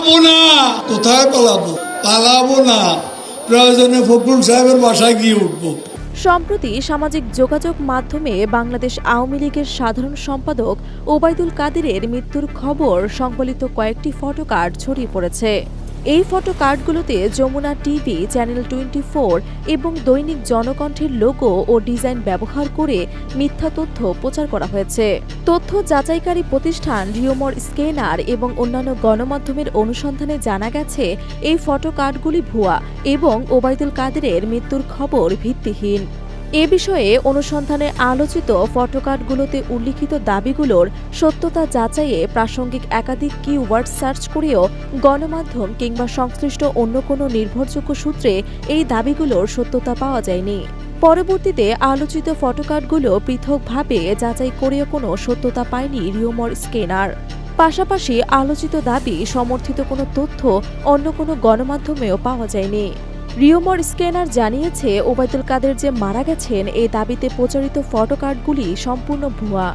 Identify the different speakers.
Speaker 1: পালাবো না। কোথায় পালাবো? পালাবো না। প্রয়োজনে ফখরুল সাহেবের বাসায় গিয়ে উঠবো।
Speaker 2: সম্প্রতি সামাজিক যোগাযোগ মাধ্যমে বাংলাদেশ আওয়ামী লীগের সাধারণ সম্পাদক ওবায়দুল কাদেরের মৃত্যুর খবর সংবলিত কয়েকটি ফটোকার্ড ছড়িয়ে পড়েছে। এই ফটো কার্ডগুলোতে যমুনা টিভি, চ্যানেল টোয়েন্টি এবং দৈনিক জনকণ্ঠের লোগো ও ডিজাইন ব্যবহার করে মিথ্যা তথ্য প্রচার করা হয়েছে। তথ্য যাচাইকারী প্রতিষ্ঠান রিওমর স্কেনার এবং অন্যান্য গণমাধ্যমের অনুসন্ধানে জানা গেছে, এই ফটো কার্ডগুলি ভুয়া এবং ওবায়দুল কাদেরের মৃত্যুর খবর ভিত্তিহীন। এ বিষয়ে অনুসন্ধানে আলোচিত ফটোকার্ডগুলোতে উল্লিখিত দাবিগুলোর সত্যতা যাচাইয়ে প্রাসঙ্গিক একাধিক কিওয়ার্ড সার্চ করেও গণমাধ্যম কিংবা সংশ্লিষ্ট অন্য কোনো নির্ভরযোগ্য সূত্রে এই দাবিগুলোর সত্যতা পাওয়া যায়নি। পরবর্তীতে আলোচিত ফটোকার্ডগুলো পৃথকভাবে যাচাই করেও কোনো সত্যতা পায়নি রিওমর স্কেনার পাশাপাশি আলোচিত দাবি সমর্থিত কোনো তথ্য অন্য কোনো গণমাধ্যমেও পাওয়া যায়নি। রিওমর স্ক্যানার জানিয়েছে ওবায়দুল কাদের যে মারা গেছেন এই দাবিতে প্রচারিত ফটোকার্ডগুলি সম্পূর্ণ ভুয়া।